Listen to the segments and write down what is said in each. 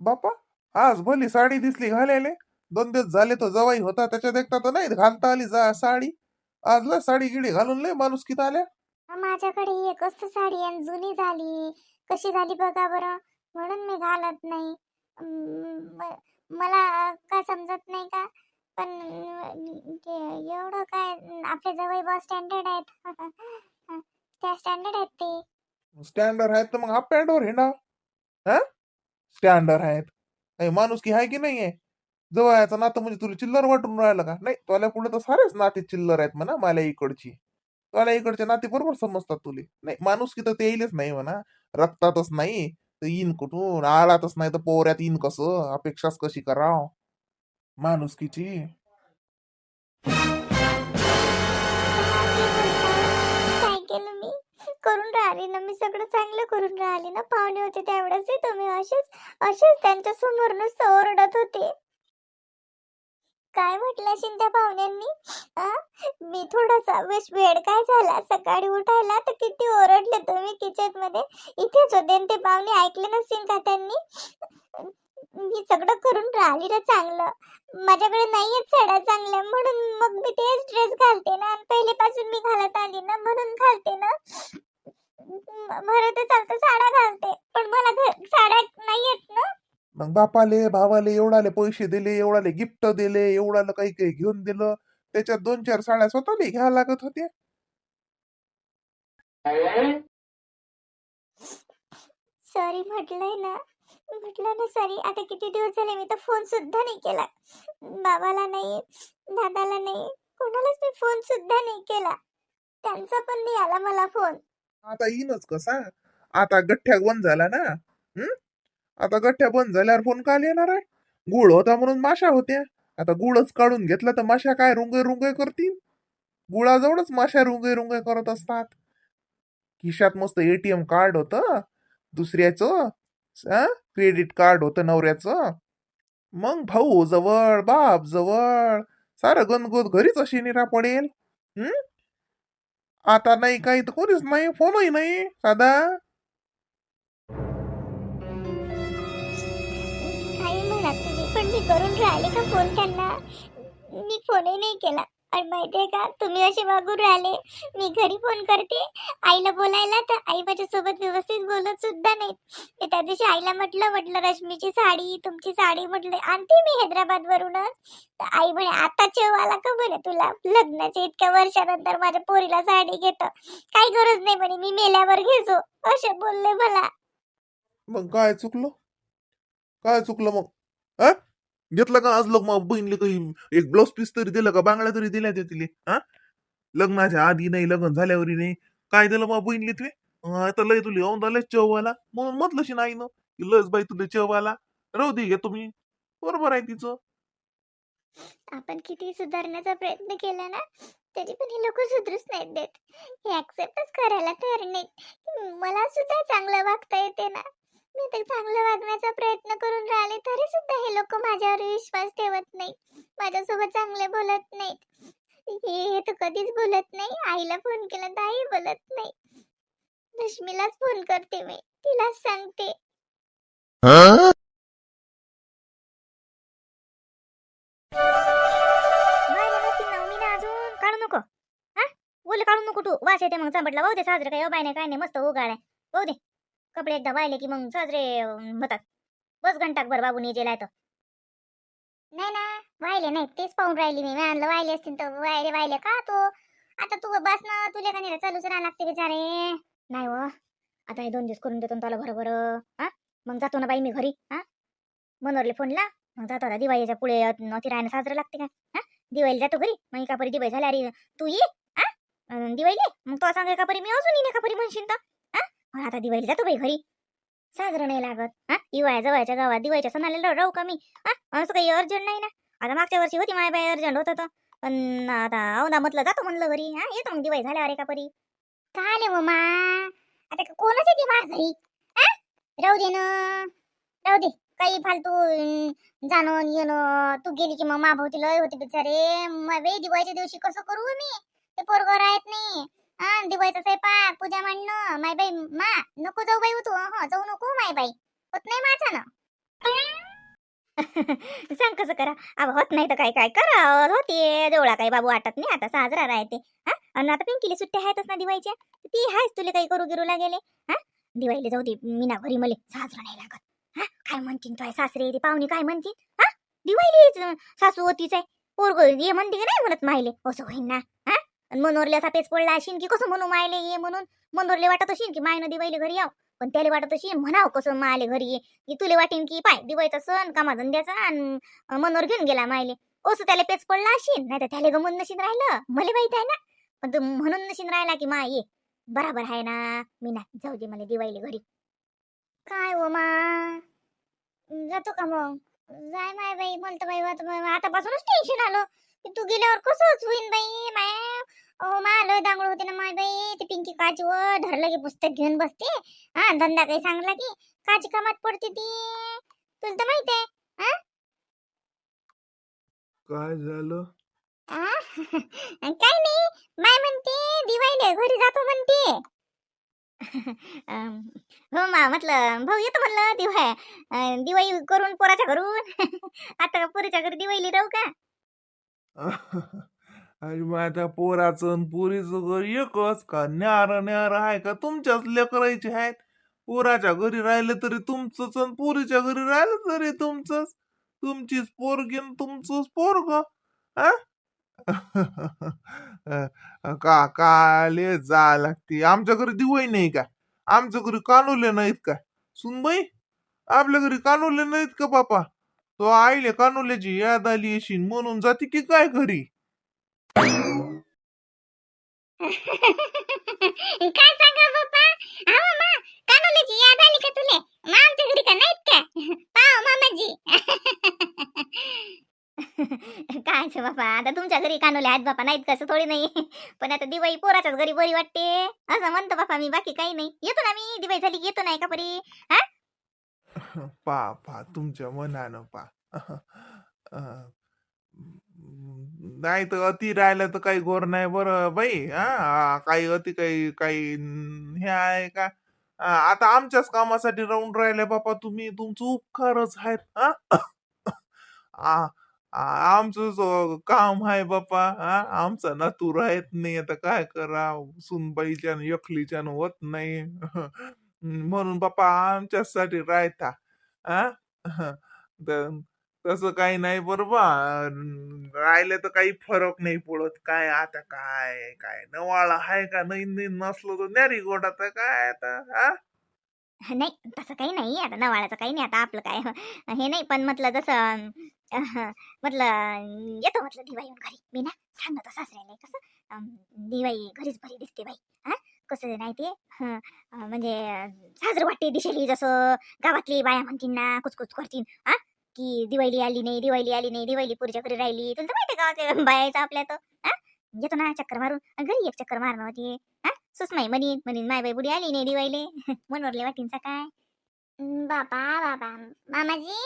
बापा आज भली साडी दिसली घालायले. दोन दिवस झाले तो जवाई होता त्याच्यात एकटा तर नाही घालता आली जा साडी. आज लय साडी गिडी घालून लय माणूस किती आल्या माझ्याकडे एकच साडी आणि जुनी झाली. कशी झाली बघा बरं. म्हणून मी घालत नाही. मला काय समजत नाही का? पण ते एवढं काय अं, आपले जवळ बस स्टँडर्ड आहेत. त्या स्टँडर्ड आहेत ते. स्टँडर्ड आहेत तर मग हाफ पॅन्टवर हिंडा हा? स्टँडर्ड आहेत. नाही माणूस की आहे की नाही आहे जवळचं नातं म्हणजे तुला चिल्लर वाटून राहिलं का? नाही तुला पुढे तर सारेच नाते चिल्लर आहेत म्हणा मला इकडची. तुला इकडचे नाते बरोबर समजतात तुले. नाही माणूस की तर ते येईलच नाही म्हणा. रक्तातच नाही तर येईन कुठून? आळातच नाही तर पोऱ्यात येईन कसं? अपेक्षाच कशी कराव? माणुसकीची. करून राहिली ना मी सगळं चांगलं करून राहिली ना पाहुणे होते त्यावेळेसही तुम्ही असेच असेच त्यांच्यासमोर नुसतं ओरडत होते. काय म्हटलं असेल त्या पाहुण्यांनी? मी थोडासा वेश वेळ काय झाला? सकाळी उठायला तर किती ओरडले तुम्ही किचनमध्ये. इथेच होते आणि ते पाहुणे ऐकले नसतील का त्यांनी? मी सगळं करून राहिली ना चांगलं. माझ्याकडे नाहीये साड्या चांगल्या म्हणून मग मी तेच ड्रेस घालते ना. आणि पहिलेपासून मी घालत आली ना म्हणून घालते ना. म- बरं तर चालतं साड्या घालते. पण मला घ- साड्या नाहीयेत ना. मग बापाले भावाले एवढाले पैसे दिले एवढाले गिफ्ट दिले एवढाला काही काही घेऊन दिलं. त्याच्यात दोन चार साड्या स्वतःला घ्यायला लागत होत्या. सॉरी म्हटलंय ना. म्हटलं ना सॉरी आता किती दिवस झाले मी तर फोन सुद्धा नाही केला. बाबाला नाही दादाला नाही कोणालाच मी फोन सुद्धा नाही केला. त्यांचा पण नाही आला मला फोन आता येईनच कसा आता गठ्ठ्या बंद झाला ना? हम्म आता गठ्ठ्या बंद झाल्यावर फोन काल येणार आहे? गुळ होता म्हणून माशा होत्या. आता गुळच काढून घेतला तर माशा काय रुंगे रुंगे करतील? गुळाजवळच माशा रुंगे रुंगे करत असतात. खिशात मस्त एटीएम कार्ड होतं. दुसऱ्याचं क्रेडिट कार्ड होतं नवऱ्याचं. मग भाऊ जवळ बाप जवळ सारं गणगोत घरीच अशी निरा पडेल. हम्म आता नाही काही तर कोणीच नाही फोनही नाही साधा. काही म्हणा तुम्ही पण मी करून राहिले का फोन त्यांना? मी फोनही नाही केला. आणि माहितीये का? तुम्ही असे वागून राहिले. मी घरी फोन करते. आईला बोलायला तर आई माझ्यासोबत व्यवस्थित बोलत सुद्धा नाही त्या दिवशी आईला म्हटलं म्हटलं रश्मीची साडी तुमची साडी म्हटलं आणते मी हैदराबाद वरूनच तर आई म्हणे आता चेव आला का म्हणे तुला? लग्नाच्या इतक्या वर्षानंतर माझ्या पोरीला साडी घेतं. काही गरज नाही म्हणे मी मेल्यावर घेतो असे बोलले मला. मग काय चुकलं? काय चुकलं मग? घेतलं का आज लोक मग बहिणीला काही एक ब्लाऊज पीस तरी दिलं का? बांगड्या तरी दिल्या ते तिले हा? लग्नाच्या आधी नाही लग्न झाल्यावरही नाही. काय दिलं मग बहिणली तुले आता लय तुला येऊन लय चववाला म्हणून म्हटलं नाही ना लस बाई तुला आला राहू दे घे तुम्ही. बरोबर आहे तिचं. आपण किती सुधारण्याचा प्रयत्न केला ना तरी पण हे लोक सुधरूच नाहीत देत. हे ऍक्सेप्टच करायला तयार नाहीत. मला सुद्धा चांगलं वागता येते ना. मी तर चांगलं वागण्याचा प्रयत्न करून राहिले तरी सुद्धा हे लोक माझ्यावर विश्वास ठेवत नाहीत. माझ्यासोबत चांगले बोलत नाहीत. हे तर कधीच बोलत नाही. आईला फोन केला तर आई बोलत नाही. रश्मीलाच फोन करते मी. तिलाच सांगते. अजून? काढू नको. हा? बोल काढू नको तू. वास येते मग चांबटला भाऊ दे साजरे काय बाय नाही काय नाही मस्त उगाळ आहे भाऊ दे. कपडे एकदा वाहिले की मग साजरे होतात बस घंटाक भर बाबू जेला तर. नाही ना वाहिले नाही तेच पाहून राहिली मी. म्हणलं वाहिले असतील तर वायले वाहिले का तू? आता तू बस ना तुला का नाही चालूच राहा लागते बिचारे. नाही व आता हे दोन दिवस करून देतो ना त्याला बरोबर हा? मग जातो ना बाई मी घरी हा? मनोरले फोन ला. मग जातो आता दिवाळीच्या पुढे अति राहणं साजरं लागते काय हा? दिवाळीला जातो घरी. मग एका परी दिवाळी झाल्या अरे तू ये हा? अन् दिवाळीले? मग तो सांग एका परी मी अजून येईन एका परी म्हणशील तर. हा आता दिवाळी जातो बाई घरी. साजरं नाही लागत. हा? दिवाळ्या जवळच्या गावात दिवाळीच्या सणाला राहू का मी? हा? असं काही अर्जंट नाही ना? आता मागच्या वर्षी होती माझ्या बाई अर्जंट होत होतं पण आता औंदा म्हटलं जातो म्हणलं घरी. हा? येतो मग दिवाळी झाल्यावर एका परी. काय आले हो मम्मा आता का- कोणाच येते माझ्या घरी? आ? राहू दे ना. राहू दे. काही फालतू जाणून येणं. तू गेली की मग माभोवती लय होते बिचारे. मग दिवाळीच्या दिवशी कसं करू मी? ते पोरग राहत नाही. हा दिवाळीचा स्वयंपाक पूजा मांडणं माय बाई मा नको जाऊ बाई हो तू हा जाऊ नको हो माय बाई. होत नाही माझा ना. सांग कसं करा. अब होत नाही तर काय काय करा होते जवळा काही बाबू वाटत नाही आता साजरा राहते. हा? आणि आता पिंकीले सुट्ट्या आहेतच ना दिवाळीच्या. ती आहेच तुला काही करू गिरू लागेले. हा? दिवाळीला जाऊ दे मीना घरी मले. साजरा नाही लागत. हा? काय म्हणतील तो सासरे ते पाहुणे काय म्हणतील हा? दिवाळी सासू होतीच आहे. पोरग ये म्हणते की नाही म्हणत माहिले असं होईन ना. हा? आणि मनोरले असा पेच पडला असेल की कसं म्हणू मायले ये म्हणून? मनोरले वाटत असेल की मायनं दिवाळीला घरी याव. पण त्याला वाटत असेल म्हणाव कसं मायले घरी ये? की तुले वाटेन की पाय दिवाळीचा सण कामा धंद्याचा आणि मनोर घेऊन गेला मायले. असं त्याला पेच पडला असेल नाही तर त्याला गमून नशीन राहिलं. मला माहीत आहे ना? पण तू म्हणून नशीन राहिला की मा ये. बराबर आहे ना? मी ना जाऊ दे मला दिवायले घरी. काय हो मा? जातो का मग? जाय माय बाई. म्हणतो बाई आता बाई, आतापासूनच टेन्शन आलं. तू गेल्यावर कसंच होईन बाई? माय ओ मा लय दांगड होते ना माय बाई. ते पिंकी काची व धरलं की पुस्तक घेऊन बसते. हा धंदा काही सांगला की. काची कामात पडते ती. तुला तर माहीत आहे काय झालं? काय नाही. माय म्हणते दिवाळीला घरी जातो म्हणते. हो मा म्हटलं भाऊ येतो म्हणलं दिवाळी दिवाळी करून पोराच्या घरून. आता पोरीच्या घरी दिवाळी राहू का? अरे माझ्या पोराचं पोरीचं घर एकच का? न्यार न्यार आहे का? तुमच्याच लेकरायचे आहेत. पोराच्या घरी राहिले तरी तुमचंच आणि पोरीच्या घरी राहिलं तरी तुमचंच. तुमचीच पोरगी आणि तुमचंच पोरग. का काले जा लागते. आमच्या घरी दिवाळी नाही का? आमच्या घरी कानुले नाहीत का? सुनबाई आपल्या घरी कानोले नाहीत का बापा? तो आईले कानोल्याची याद आली अशी म्हणून जाते की काय घरी? काय सांगा बाप्पा आहो मा कानोलीची याद आली का तुले? मा आमच्या घरी का नाहीत का? पाव मामाजी. काय छे बापा आता तुमच्या घरी कानोले आहेत बापा नाहीत कसं थोडी नाही. पण आता दिवाळी पोराच्याच घरी बरी वाटते. असं म्हणतो बापा मी बाकी काही नाही. येतो ना मी दिवाळी झाली येतो नाही का परी? पा पा तुमच्या मनानं पा. नाही तर अति राहिलं तर काही गोर नाही बरं बाई हा काही अति काही काही हे आहे का? आता आमच्याच कामासाठी राहून राहिले बापा तुम्ही तुमचं उपकारच आहेत हा? आ- आमचं काम आहे बापा हा आमचा नातू राहत नाही आता काय करा सुनबाईच्या न होत नाही. म्हणून बाप्पा आमच्यासाठी राहता आ? तर तसं काही नाही बरोबर. राहिले तर काही फरक नाही पडत. काय आता काय काय नवाळा आहे का? नाही नाही नसलं तर न्यारी तर काय आता हा नाही तसं काही नाही. आता नवाळाचं काही नाही. आता आपलं काय हे नाही. पण म्हटलं जसं म्हटलं येतो म्हटलं दिवाळी घरी. मी ना सांगतो सासऱ्याला कसं? दिवाळी घरीच बरी दिसते बाई हा कसं नाही ते म्हणजे साजर वाटते दिशेली जसं गावातली बाया म्हणतील ना कुचकुच करतील हा? की दिवाळी आली नाही दिवाळी आली नाही दिवाळी पुरीच्या घरी राहिली. तुला माहिती गावात का बायाचं आपल्या तर हा? येतो ना चक्कर मारून. घरी एक चक्कर मारणं होती. हा? सुसमाई म्हणीन म्हणीन माय बाई बुडी आली नाही दिवाळीले. मनोरले वाटींचा काय? बाबा बाबा मामाजी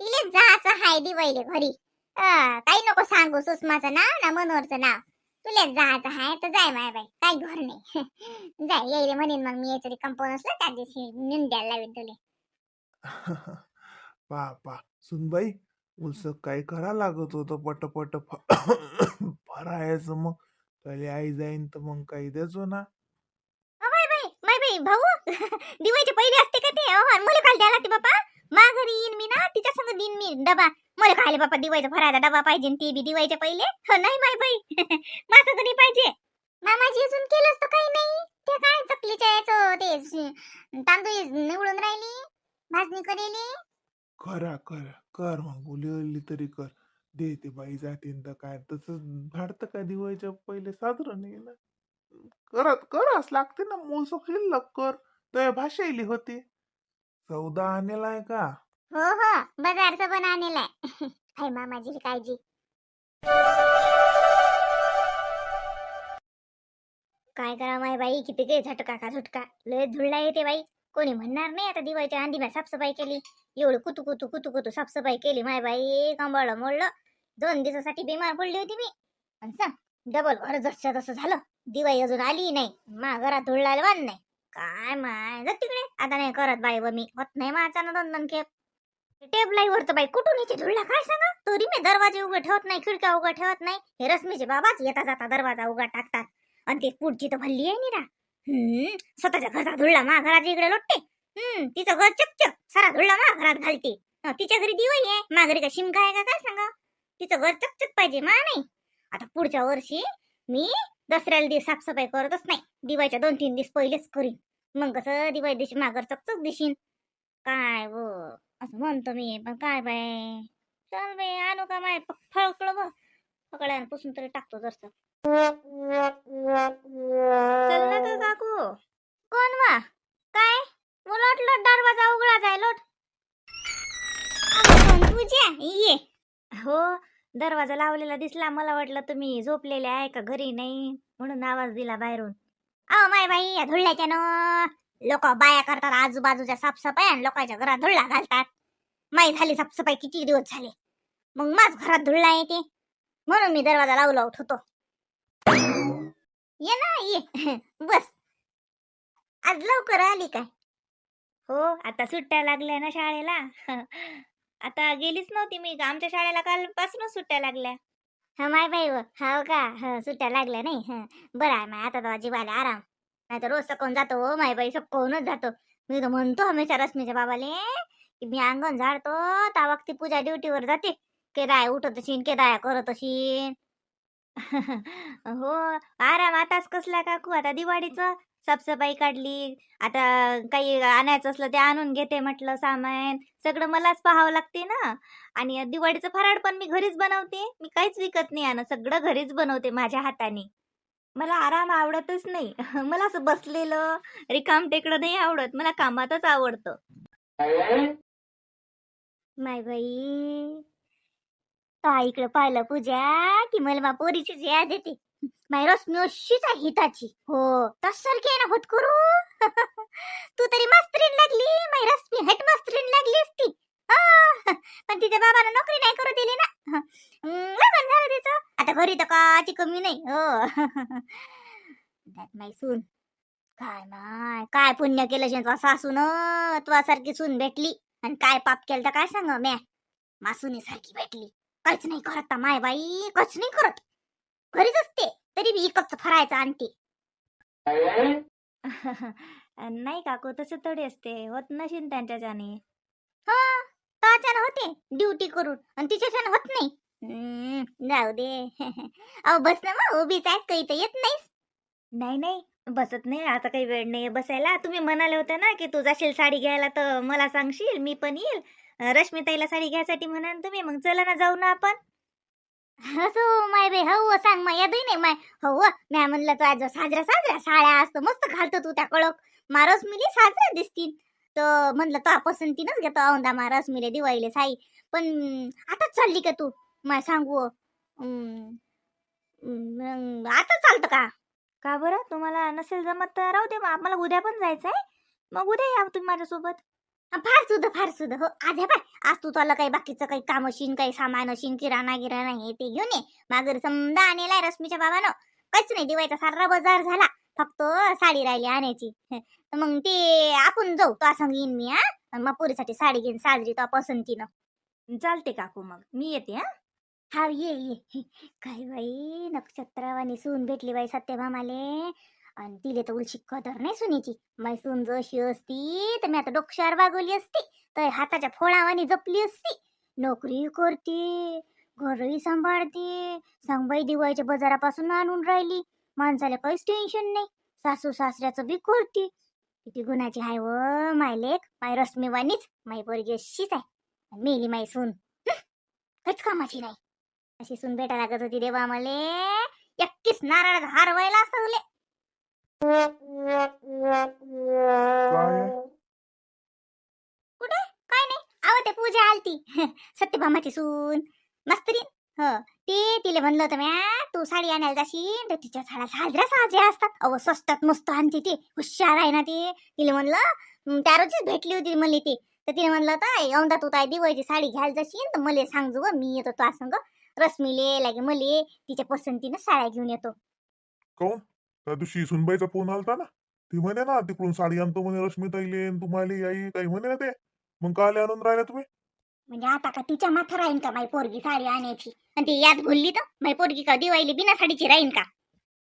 तिले जायचं हाय दिवाळीले घरी. काही नको सांगू सुषमाचं नाव ना मनोहरचं नाव. तुले जायचं हाय तर जाय माय बाई. काही घर नाही. जाय येईल म्हणेन मग मी याचं कंपाऊंड असलं त्या दिवशी नेऊन द्यायला लावेन तुले. पा पा सुनबाई उलस काय करा लागत होतं पटपट फरायचं मग. त्याला आई जाईन तर मग काही द्यायचो ना. माय बाई माय बाई भाऊ दिवाळीचे पहिले असते का ते? मला काल द्यायला लागते बापा. मा घरी येईन मी ना तिच्या संग देईन मी डबा. मला खायला बापा दिवायचा फरायचा डबा पाहिजे ते बी दिवायच्या पहिले. हो नाही माय बाई. माझं घरी पाहिजे? मामाजी अजून केलंच तर काही नाही. ते काय चकलीच्या याचं ते तांदूळ निवडून राहिली भाजणी करेली. करा करा कर मग बोली तरी कर. दे ते बाई जातीन तर काय. तसं धाडतं का दिवाळीच्या पहिले साधारण नाही ना. करत कराच लागते ना. मूल शिल्लक कर तर भाषा होती. चौदा आणलाय का? हो हो. बाजारचं पण आणलेला आहे. हाय मामाजी काळजी. काय करा माय बाई? किती काही झटका का झुटका? लय धुळला येते बाई. कोणी म्हणणार नाही आता दिवाळीच्या आंधी मी साफसफाई केली. एवढं कुतू कुतू कुतू कुतू साफसफाई केली माय बाई. कंबळलं मोडलं. दोन दिवसासाठी बिमार पडली होती मी. आणि सांग डबल घर जसं तसं झालं. दिवाळी अजून आली नाही. मा घरात धुळला बांध नाही. काय माय? जा तिकडे. आता नाही करत बाई व मी. होत नाही माझा दोन दोन खेप. टेबलाईवर तर बाई. कुठून येते धुळला? काय सांगा? तरी मी दरवाजे उघड ठेवत नाही खिडक्या उघड ठेवत नाही. हे रश्मीचे बाबाच येता जाता दरवाजा उघड टाकतात. आणि ते पुढची तर भल्ली आहे निरा. हम्म स्वतःच्या घरचा धुळला मा घराच्या इकडे लोटते. हम्म तिचं घर चकचक सारा धुळला मा घरात घालते. तिच्या घरी दिवाळी आहे. मा घरी का शिमका आहे का? काय सांगा? तिचं घर चकचक पाहिजे मा नाही. आता पुढच्या वर्षी मी दसऱ्याला दिवस साफसफाई करतच नाही. दिवाळीच्या दोन तीन दिवस पहिलेच करीन. मग कसं दिवाळी दिवशी माघार चकचक दिशीन. काय व? असं म्हणतो मी पण काय बाय चल बाई आणू का माय फळकळ बघ. फकड्यानं पुसून तरी टाकतो जरस. चल ना ग काकू. कोण वा? काय? लोट लोट दरवाजा उघडा जाय लोट. तुझ्या ये. हो दरवाजा लावलेला दिसला मला वाटलं तुम्ही झोपलेले आहे का घरी नाही? म्हणून आवाज दिला बाहेरून. अहो माय बाई या धुळल्याच्या न लोक बाया करतात आजूबाजूच्या साफसफाई आणि लोकांच्या घरात धुळला घालतात. माई झाली साफसफाई किती दिवस झाले? मग माझ घरात धुळला येते म्हणून मी दरवाजा लावला लावत होतो ये ना ये. बस. आज लवकर आली काय? हो आता सुट्ट्या लागल्या ना शाळेला. आता गेलीच नव्हती मी. आमच्या शाळेला कालपासूनच सुट्ट्या लागल्या. हा माय बाई हो का? हं, सुट्ट्या लागल्या नाही. हं. बरं आहे माय. आता तर जीवाला आराम. नाही तर रोज सकून जातो हो माय बाई. सकूनच जातो. मी तर म्हणतो हमेशा रश्मीच्या बाबाले की मी अंगण झाडतो त्या वक्ती पूजा ड्युटीवर जाते. केदाय उठत असीन केदाया करत असीन हो. आराम आताच कसला काकू? आता दिवाळीचं साफसफाई काढली. आता काही आणायचं असलं ते आणून घेते म्हटलं सामान. सगळं मलाच पाहावं लागते ना. आणि दिवाळीचं फराळ पण मी घरीच बनवते. मी काहीच विकत नाही आणत. सगळं घरीच बनवते माझ्या हाताने. मला आराम आवडतच नाही. मला असं बसलेलं रिकाम टेकडं नाही आवडत. मला कामातच आवडतं. माय बाई. ताईकडे पाहिलं पूजा की मला पोरीची जी याद येते. माय रश्मी आहे हिताची हो तस सारखी आहे ना होत करू तू तरी मास्तरीन लागली माय रश्मी हेड मास्तरीन लागली असती पण तिच्या बाबाला नोकरी नाही करू दिली ना लग्न झालं तिचं आता घरी तर काची कमी नाही हो त्यात माई सून काय माय काय पुण्य केलं शेण तुझा सासून तुझा सारखी सून भेटली आणि काय पाप केलं तर काय सांग म्या मासुनी सारखी भेटली काहीच नाही करत माय बाई काहीच नाही करत घरीच असते. तरी बी इकच फरायचं आणते नाही काकू तसं थोडी असते. होत नशीन त्यांच्याच्याने हा त्याच्यानं होते? ड्युटी करून. आणि तिच्याच्यानं होत नाही. जाऊ दे. अहो बस ना मग. उभीच आहेत काही तर येत नाहीस. नाही नाही. बसत नाही. आता काही वेळ नाही बसायला. तुम्ही म्हणाले होते ना की तू जाशील साडी घ्यायला तर मला सांगशील मी पण येईल. रश्मिताईला साडी घ्यायसाठी म्हणाल तुम्ही. मग चला ना जाऊ ना आपण. असो माय बे हो सांग माय यादही नाही माय हो म्या म्हणलं तो आज साजऱ्या साजऱ्या साड्या असतं मस्त घालतो तू त्या कळक मारस मिली साजऱ्या दिसतील तर म्हणलं तो पसंतीनच घेतो औंदा मारस मिले दिवाळीले साई. पण आताच चालली का तू? माय सांगू. मग आता चालतं का? का बरं? तुम्हाला नसेल जमत तर राहू दे मग आम्हाला उद्या पण जायचं आहे मग उद्या या तुम्ही माझ्यासोबत. फार सुद्धा फार सुद्धा हो आज हे पाय. आज तू तुला काही बाकीचं काही काम अशीन काही सामान अशीन किराणा गिराणा हे ते घेऊन ये. मागं समजा आणलाय रश्मीच्या बाबानं. काहीच नाही दिवाळीचा सारा बाजार झाला. फक्त साडी राहिली आणायची. तर मग ते आपण जाऊ. तो असं येईन मी हा. मग पोरीसाठी साडी घेईन साजरी तो पसंतीनं. चालते काकू मग. मी येते हा. हा ये ये. काय बाई नक्षत्रवाणी सून भेटली बाई सत्यभामाले. आणि तिले तर उलशी कदर नाही सुनीची. माय सून जशी असती तर मी आता डोक्यावर वागवली असती. तर हाताच्या फोळावानी जपली असती. नोकरी करते घरही सांभाळते सांगबाई दिवाळीच्या बाजारापासून आणून राहिली. माणसाला काहीच टेन्शन नाही. सासू सासऱ्याचं बी करते. किती गुणाची हाय व माय लेख माय रश्मीवानीच माय पोरगी अशीच आहे. आणि मेली माय सून काहीच कामाची नाही. अशी सून भेटा लागत होती देवा मले. एकटीच नारळ हार व्हायला असले काय काय नाही. आव ते पूजा आलती. सत्यभामाची सून. मस्तरी. ह ते तिले म्हणलं होतं म्या तू साडी आणायला जाशील तर तिच्या साड्या साजऱ्या साजऱ्या असतात. अहो स्वस्तात मस्त आणते ते. हुशार आहे ना ते. तिला म्हणलं त्या रोजीच भेटली होती मला ती. तर तिने म्हणलं होतं औंदा तू ताई दिवाळीची साडी घ्यायला जाशील तर मला सांग जो मी येतो तुझ्या संग. रश्मीले लागे मले तिच्या पसंतीनं साड्या घेऊन येतो. काऊन त्या दिवशी सुनबाईचा फोन आलता ना ती म्हणे ना तिकडून साडी आणतो म्हणे रश्मीताईले आणि तुम्हाला याई काही म्हणे ना ते. मग काले आणून राहिल्या तुम्ही? म्हणजे आता का तिच्या माथा राहीन का माई पोरगी साडी आणायची? आणि ती याद भुलली तर माई पोरगी का दिवाळीली बिना साडीची राहीन का?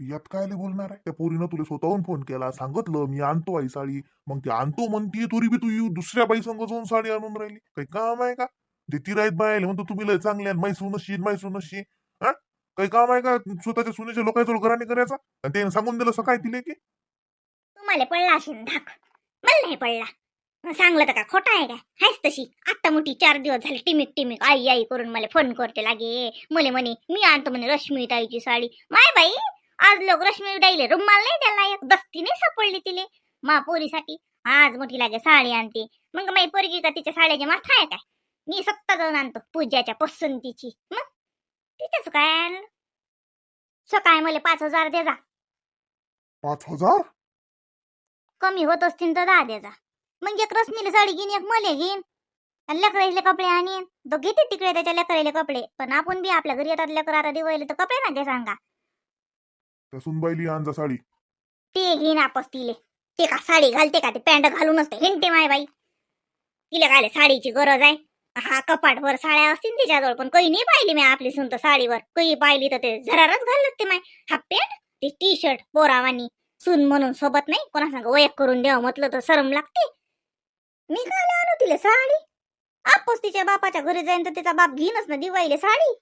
यात काय लय बोलणार आहे? त्या पोरीनं तुला स्वतःहून फोन केला सांगितलं मी आणतो आई साडी. मग ती आणतो म्हणती तुरी बी तू येऊ दुसऱ्या बाई संग जाऊन साडी आणून राहिली. काही काम आहे का? ते ती राईत बाय म्हणतो तुम्ही लय चांगले आणि मैसून नशी मैसून नशी. हा काही काम आहे का? स्वतःच्या सुनेच्या लोकांच्या घराने करायचा? आणि त्याने सांगून दिलं सकाळी तिले की तुम्हाला पडला असेल धाक. मला नाही पडला. सांगलं तर का? खोटा आहे काय? हायच तशी. आत्ता मोठी चार दिवस झाले टिमिक टिमिक. आई आई करून मला फोन करते लागे. मले म्हणे मी आणतो म्हणे रश्मी ताईची साडी. माय बाई आज लोक रश्मी ताईले रुमाल नाही त्याला एक दस्ती नाही सापडली तिले. मा पोरीसाठी आज मोठी लागे साडी आणते. मग माई पोरगी का तिच्या साड्याची माथा आहे काय? मी सत्ता जाऊन आणतो पूजाच्या पसंतीची. मग? तिथेच काय? सकाळी मला पाच हजार दे जा. पाच हजार? कमी होत असतील तर दहा द्याचा मग एक रश्मीला साडी घेईन एक मले घेईन. आणि लेकराईले कपडे आणीन. तो घेते तिकडे त्याच्या लेकराईले कपडे. पण आपण बी आपल्या घरी येतात लेकर आता दिवाळीला तर कपडे ना दे सांगा. त्या सुनबाईली आणजा साडी. ते घेईन आपस तिले. ते का साडी घालते का ते पॅन्ट घालून असते हिंडते माय बाई. तिला काय साडीची गरज आहे? हा कपाटवर साड्या असतील तिच्याजवळ पण काही नाही पाहिली मी आपली सुन तर साडीवर. काही पाहिली तर ते झरारच घालत ते माय. हाफ पॅन्ट ते टी शर्ट पोरावानी सून म्हणून सोबत नाही कोणा सांग वयक करून द्यावं म्हटलं तर सरम लागते. मी काय आणू तिला साडी. आपोस तिच्या बापाच्या घरी जाईन तर तिचा बाप घेईनच ना दिवाळीला साडी.